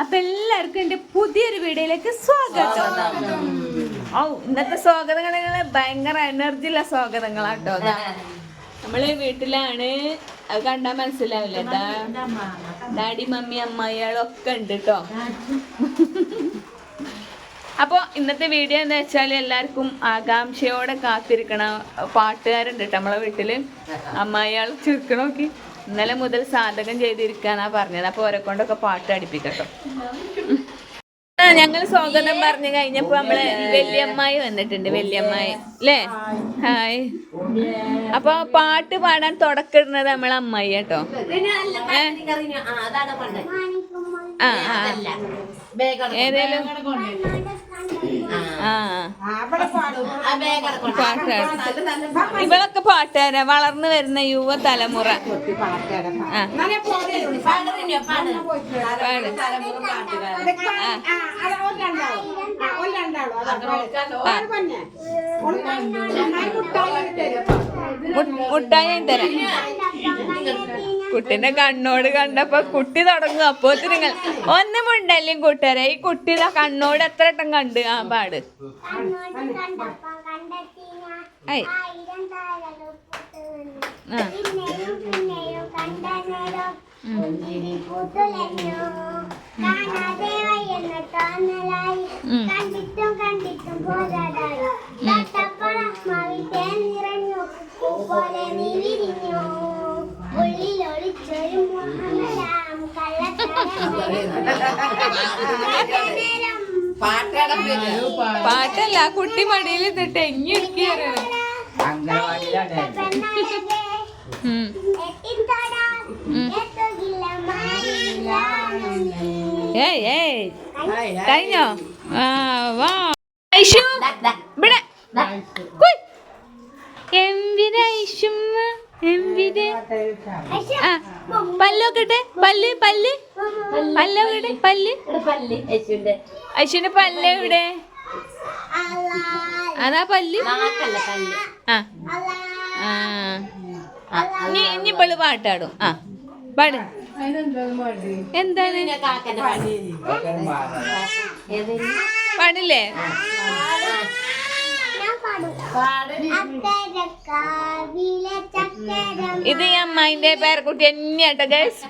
അപ്പൊ എല്ലാവർക്കും എന്റെ പുതിയൊരു വീഡിയോയിലേക്ക് സ്വാഗതം. ഓ ഇന്നത്തെ സ്വാഗതങ്ങൾ ഭയങ്കര എനർജിയുള്ള സ്വാഗതങ്ങളാട്ടോ. നമ്മൾ വീട്ടിലാണ്. അത് കണ്ടാ മനസ്സിലാവില്ല? ഡാഡി മമ്മി അമ്മയാളൊക്കെ ഉണ്ട് കേട്ടോ അപ്പോൾ ഇന്നത്തെ വീഡിയോ എന്താ വെച്ചാൽ എല്ലാവർക്കും ആകാംക്ഷയോടെ കാത്തിരിക്കണ പാട്ടുകാരുണ്ട് കേട്ടോ നമ്മളെ വീട്ടിൽ. അമ്മായിയാൾ ചുരുക്കണ നോക്കി ഇന്നലെ മുതൽ സാധകം ചെയ്തിരിക്കാന്നാ പറഞ്ഞത്. അപ്പൊ ഓരോ കൊണ്ടൊക്കെ പാട്ട് അടിപ്പിക്കട്ടോ. ഞങ്ങൾ സ്വാഗതം പറഞ്ഞു കഴിഞ്ഞപ്പോ നമ്മൾ വല്യമ്മായി വന്നിട്ടുണ്ട് വല്യമ്മായി. അല്ലേ ഹായ്. അപ്പൊ പാട്ട് പാടാൻ തുടക്കിടുന്നത് നമ്മളെ അമ്മായി കേട്ടോ? ആ ആ ഏതേലും? ഇവളൊക്കെ പാട്ടുകാരാ വളർന്നു വരുന്ന യുവ തലമുറ മുട്ടായി തരാം കുട്ടിന്റെ കണ്ണോട് കണ്ടപ്പോ കുട്ടി തുടങ്ങും. അപ്പോ നിങ്ങൾ ഒന്നും ഉണ്ടല്ലേ കൂട്ടുകാരെ? ഈ കുട്ടിയുടെ കണ്ണോട് എത്ര വട്ടം കണ്ട് ആ പാട്. കണ്ടിട്ടും കണ്ടിട്ടും നിറഞ്ഞു പോലെ നീ പാട്ടല്ല കുട്ടി മടിയിൽ ഇട്ടിട്ട് എങ്ങി. ഉം. ഏയ് ഏയ്. കഴിഞ്ഞോ? ആ വാ. ഇവിടെ. എമ്പിടെ ഐഷുമ്മ? എമ്പിടെ ആ പല്ലൊക്കെ പല്ല് പല്ല്. പല്ലൊക്കെ പല്ല്. ഐഷുന്റെ പല്ല് എവിടെ? അതാ പല്ല്. ആ. ആ. ഇനി ഇനി ഇപ്പൾ പാട്ടാടും. ആ പാട്. എന്താണ്? പാടില്ലേ? ഇത് ഈ അമ്മായിന്റെ പേരക്കുട്ടി തന്നെയാട്ടോ ഗൈസ്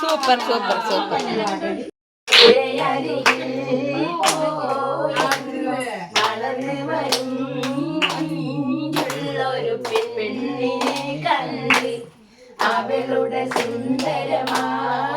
സൂപ്പർ സൂപ്പർ സൂപ്പർ. ഒരു പെണ്ണിനെ കണ്ട് അവളുടെ സുന്ദരമായി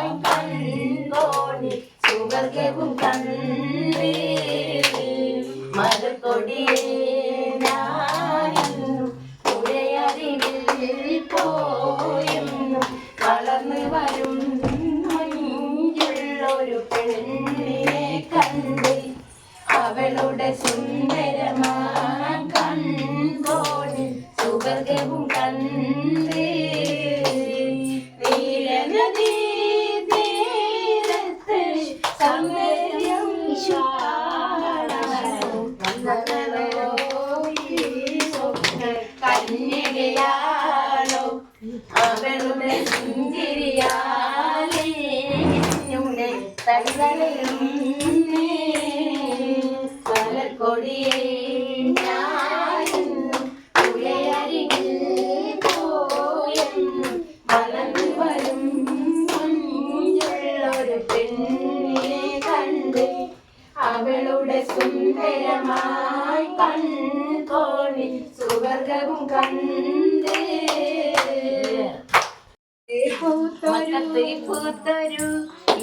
മക്കത്ത് പൂത്തൊരു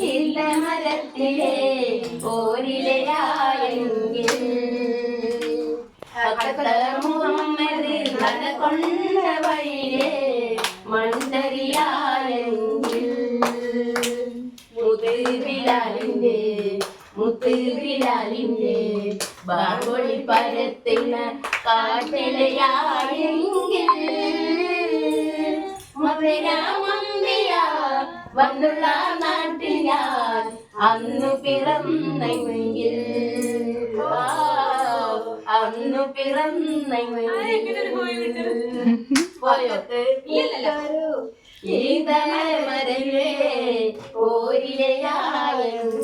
ഇല്ല മരത്തിലെ പോരിലയായെങ്കിൽ മുഹമ്മദ് നടകൊണ്ട വഴിയെ മണ്ടരിയായെങ്കിൽ മുത്തുബിലാലിന്റെ മുത്തുബിലാലിന്റെ ബാങ്കൊളി പരത്തുന്ന കാട്ടിലയായെങ്കിൽ മധുരാമമ്പിയ വന്നുള്ള നാട്ടിൽ ഞാൻ അന്നു പിറന്നെങ്കിൽ. അന്നു പിറന്നെങ്കിൽ. പോയത് ഈതമരമരലേ ഓരിലയായെങ്കിൽ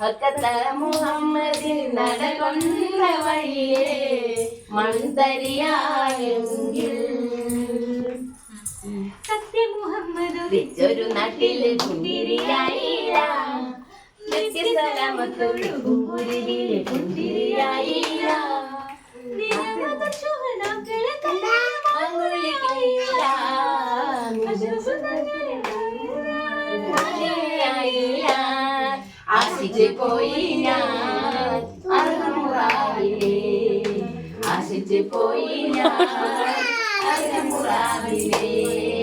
ഹക്കത്ത മുഹമ്മദ് നടകൊണ്ട വഴിയേ മൺതരിയായെങ്കിൽ. സത്യ നാട്ടിൽ പുന്തിരിയായില്ല സലാമത്തൊരു പുരിയിലെ പുന്തിരിയായില്ല ആശിച്ചു പോയി ഞാൻ അറുമുറാവിലെ ആശിച്ചു പോയി ഞാൻ അറുമുറാവിലെ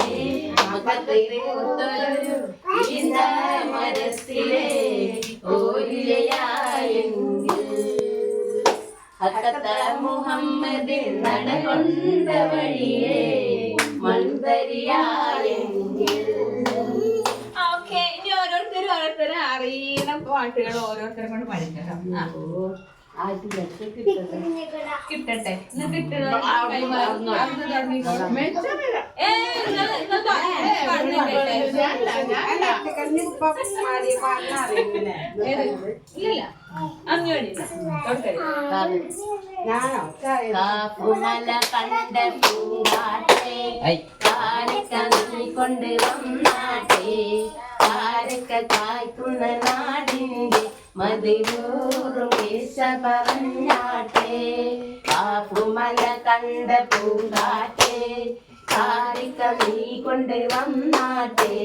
മകത്തൊരു ഈന്ത മരത്തിലെ ഓരിലയായെങ്കിൽ ഹക്കത്ത മുഹമ്മദ് നടകൊണ്ട വഴിയെ മൺതരിയായെങ്കിൽ ഓക്കെ ഇനി ഓരോരുത്തരും ഓരോരുത്തരും അറിയണം പാട്ടുകൾ ഓരോരുത്തരെ കൊണ്ട് പഠിക്കണം. കിട്ടട്ടെ കണ്ട നീ കൊണ്ട് വന്നാട്ടെ കാരക്ക കായ്ക്കുന്ന നാടിന്റെ മതിയൂറും വീശ പറഞ്ഞാട്ടെ കാപ്പുമല കണ്ട പൂങ്കാട്ടെ കാരക്ക നീ കൊണ്ട് വന്നാട്ടെ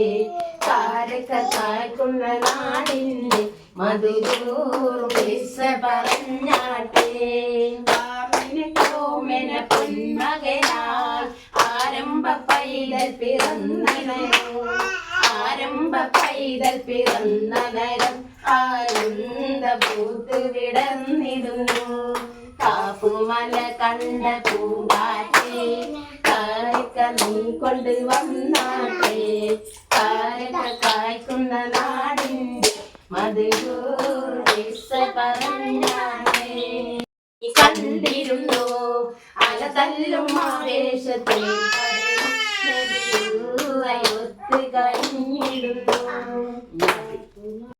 കാരക്ക കായ്ക്കുന്ന നാടിന്റെ മധുരൂറും വീശ പറഞ്ഞാട്ടെ ഓമന പൊന്മകനാൽ ആരംഭ പൈതൽ പിറന്നനോ ആരംഭ പൈതൽ പിറന്ന നരം ആനന്ദ പൂത്ത് വിടർന്നിടുന്നു. കാപ്പുമല കണ്ട പൂങ്കാറ്റേ കാരക്ക നീ കൊണ്ട് വന്നാട്ടെ. കാരക്ക കായ്ക്കുന്ന നാടിന്റെ മധുരൂർ പറഞ്ഞാണേ കണ്ടിരുന്നു? അല തല്ലും ആവേശത്തിൽ ഒത്ത് കഴിഞ്ഞിരുന്നു ജലാലേ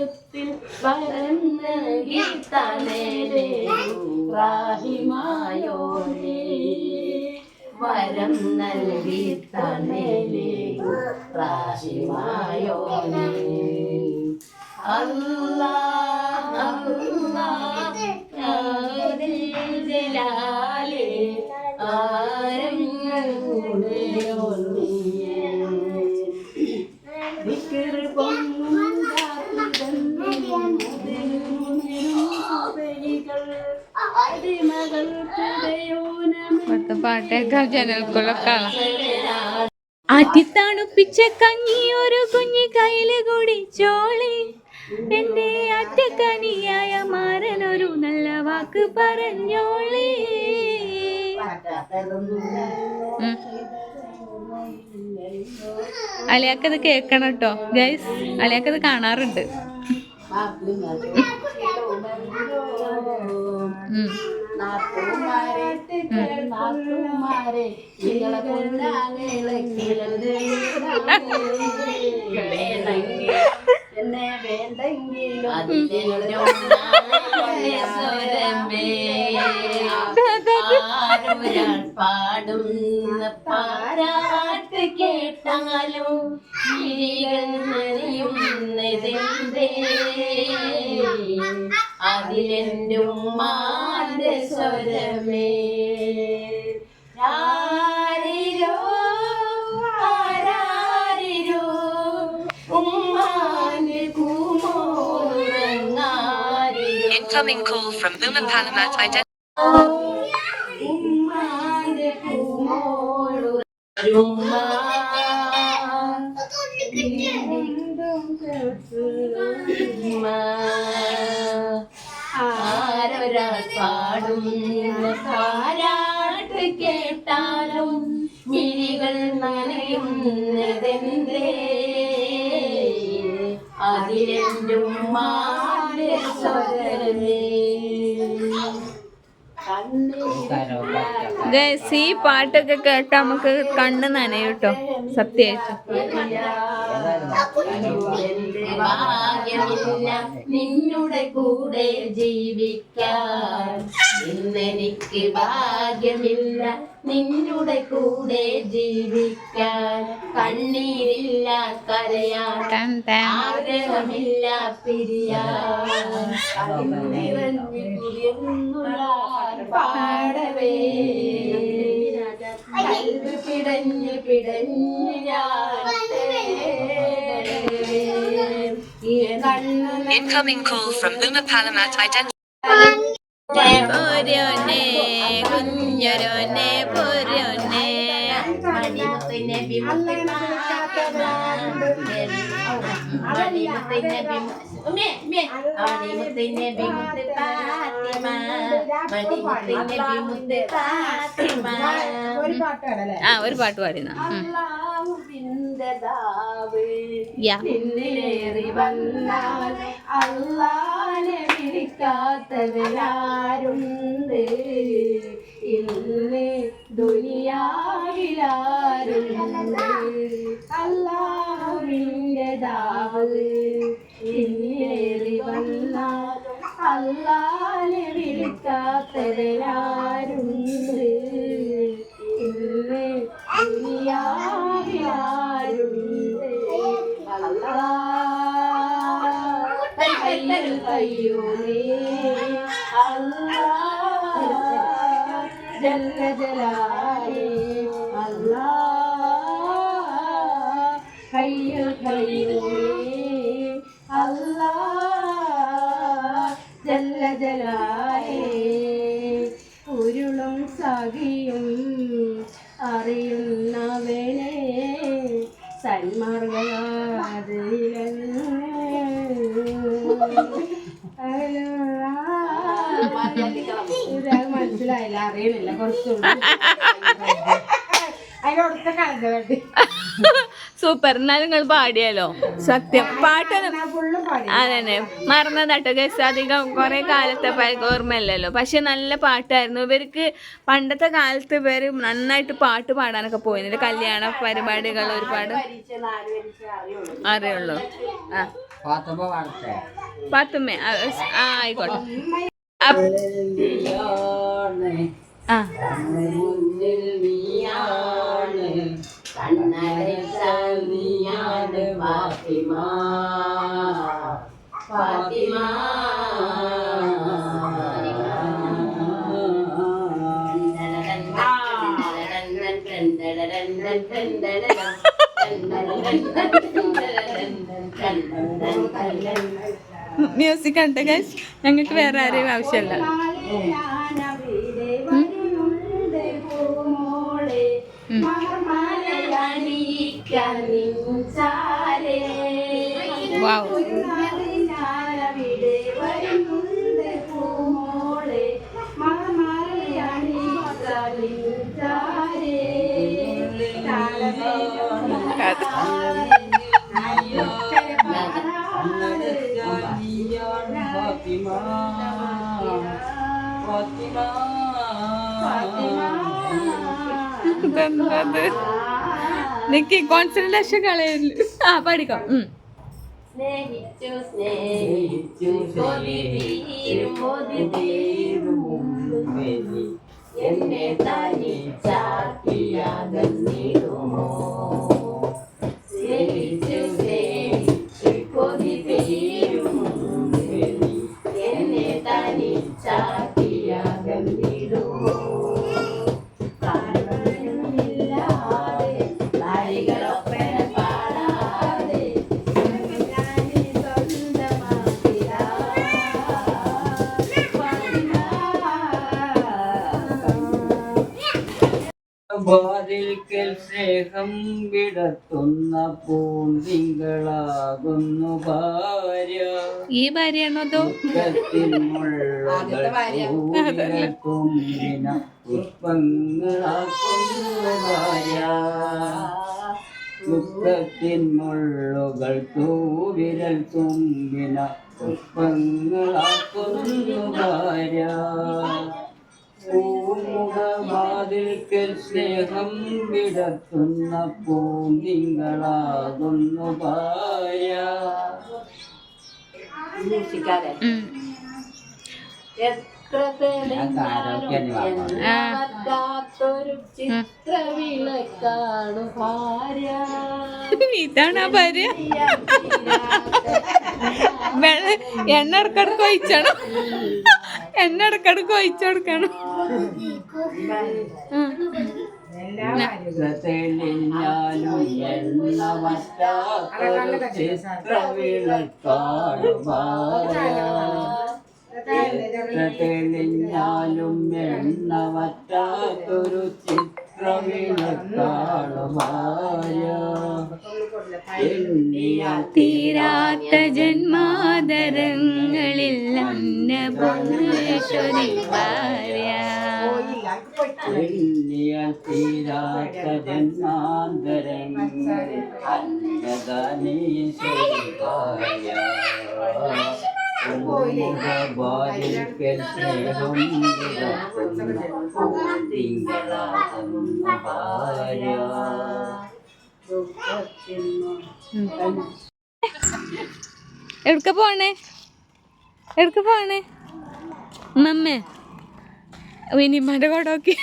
ഹൃദയത്തിൽ പരന്ന് ഗീതനേ റാഹിമായോരേ വരം നൽകി തനേ റാഹിമായോരേ അല്ലാ അല്ലാ ഇവിടുത്തെ പാട്ടേക്കാൾ ജനൽക്കുള്ളൊക്കെ ആറ്റിത്തണുപ്പിച്ച കഞ്ഞി ഒരു കുഞ്ഞി കയ്യിൽ കൂടി ചോളി. എന്റെ അറ്റക്കനിയായ മാരൻ ഒരു നല്ല വാക്ക് പറഞ്ഞോളി. അലിയാക്കത് കേക്കണം കേട്ടോ ഗൈസ് അലിയാക്കത് കാണാറുണ്ട്. ഉം. നാത്തുമാരെ നാത്തുമാരെ നിങ്ങളെ കൊല്ലാങ്ങളെ എന്നെ വേണ്ടെങ്കിലും ആരൊരാൾ പാടും പാരാട്ട് കേട്ടാലും നനയും നെതിന്തേ അതിലെന്റെ ഉമ്മാന്റെ സ്വരമേ. ആരിരോ ആരാരിരോ ഉമ്മാന്റെ കൂമോറങ്ങാരിരോ Incoming call from Uma Palamat Ident. ഉമ്മാന്റെ കൂമോളു ഉമ്മ പാടും പാരാട്ട് കേട്ടാലും മിഴികൾ നനയുന്നതെന്തേ? അതിലെന്തും ഉമ്മാന്റെ സ്വരമേ ഈ പാട്ടൊക്കെ കേട്ട നമുക്ക് കണ്ണ് നനയും കേട്ടോ. നിന്നുടെ കൂടെ ജീവിക്കാൻ. ഇന്നെനിക്ക് ഭാഗ്യമില്ല. നിന്നുടെ കൂടെ ജീവിക്കാൻ കണ്ണീരില്ല കരയാൻ. ആഗ്രഹമില്ല കൽവ് പിടഞ്ഞു പിടഞ്ഞു ഞാൻ call from Incoming call from Uma Palamat. കുഞ്ഞൊരോനെ പോരോനെ മണിമുത്തിനെ വിമുത്തി പാത്തിമ മണിമുത്തിനെ വിമുത്തി പാത്തിമ ആ ഒരു പാട്ട് പാടിന നിന്നിലേറി വന്നാൽ അള്ളാനെ വിളിക്കാത്തവരാരുണ്ട്. ഇന്ന് ദുനിയാവിലാരുണ്ട്? അല്ലാഹുവിന്റെ ദാവ് നിന്നിലേറി വന്നാൽ അല്ലാനെ വിളിക്കാത്തവരാരുണ്ട്? ഇന്ന് ദുനിയാവിലാരുണ്ട്? അല്ലാ കയ്യൂലേ അല്ലാ ജല്ല ജലാലേ അല്ലാ കയ്യിൽ കയ്യൂലേ അല്ലാ ജല്ല ജലാലേ ഉരുളും സഖിയും അറിയുന്നവനെ സന്മാർഗ മനസ്സിലായില്ല അറിയണില്ല കുറച്ചുള്ളൂ അതിനോടത്തെ കണക്ക് വേണ്ടി സൂപ്പർ എന്നാലും നിങ്ങൾ പാടിയാലോ? സത്യം പാട്ട് അതന്നെ മറന്നതാട്ടോ ഗസ് അധികം കുറെ കാലത്തെ ഓർമ്മയില്ലല്ലോ. പക്ഷെ നല്ല പാട്ടായിരുന്നു. ഇവർക്ക് പണ്ടത്തെ കാലത്ത് ഇവർ നന്നായിട്ട് പാട്ട് പാടാനൊക്കെ പോയിരുന്നില്ല? കല്യാണ പരിപാടികൾ ഒരുപാട്. അറിയുള്ളൂ. ആ. പത്തുമ്മ ആയിക്കോട്ടെ. മ്യൂസിക് ഉണ്ട് ഗൈസ് ഞങ്ങൾക്ക് വേറെ ആരെയും ആവശ്യമല്ല. വാവ്. ഇതെന്തത്? നിക്ക് കോൺസെൻട്രേഷൻ കളയൽ ആ പഠിക്കാം. ഉം. സ്നേഹിച്ചു സ്നേഹിച്ചു എന്നെ തനിച്ചാക്കിയാകുന്നിടുമോ വാതിൽക്കൽ സ്നേഹം വിടത്തുന്ന പൂന്തിങ്കളാകുന്നു ഭാര്യ. ഈ ഭാര്യയാണോ അതോ? പുഷ്പങ്ങളാക്കുന്നു ഭാര്യ. ദുഃഖത്തിൻ മുള്ളുകൾ തൂവിരൽ തുമ്പിന പുഷ്പങ്ങളാക്കുന്നു ഭാര്യ. പൂമുഖവാതിൽക്കൽ സ്നേഹം വിടത്തുന്ന. എത്ര തെളിഞ്ഞാലും ചിത്രവിളക്കാണു ഭാര്യ. ഇതാണ് ആ ഭാര്യ. എണ്ണ ഇടക്കിടക്ക് ഒഴിച്ചണം. എണ്ണ ഇടക്കിടക്ക് ഒഴിച്ചു കൊടുക്കണം. തെളിഞ്ഞാലും എണ്ണ വറ്റാത്തൊരു ചിത്രവിളക്കാണു എണ്ണിയാൽ തീരാത്ത ജന്മാതരങ്ങളിൽ അന്നപൂർണേശ്വരി ഭാര്യ തീരാത്ത ജന്മാതരങ്ങളിൽ അന്നദാനീശ്വരി ഭാര്യ. ബാലിക്കൽ സ്നേഹം തിങ്കളാകുന്ന ഭാര്യ എവിടക്ക പോണേ? എവിടക്ക പോണേ? മമ്മേ വിനിമാന്റെ കൊടോക്കി.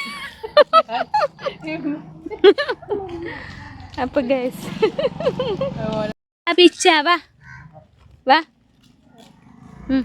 അപ്പൊ ഗൈസ് പിച്ച വാ. വാ. ഉം.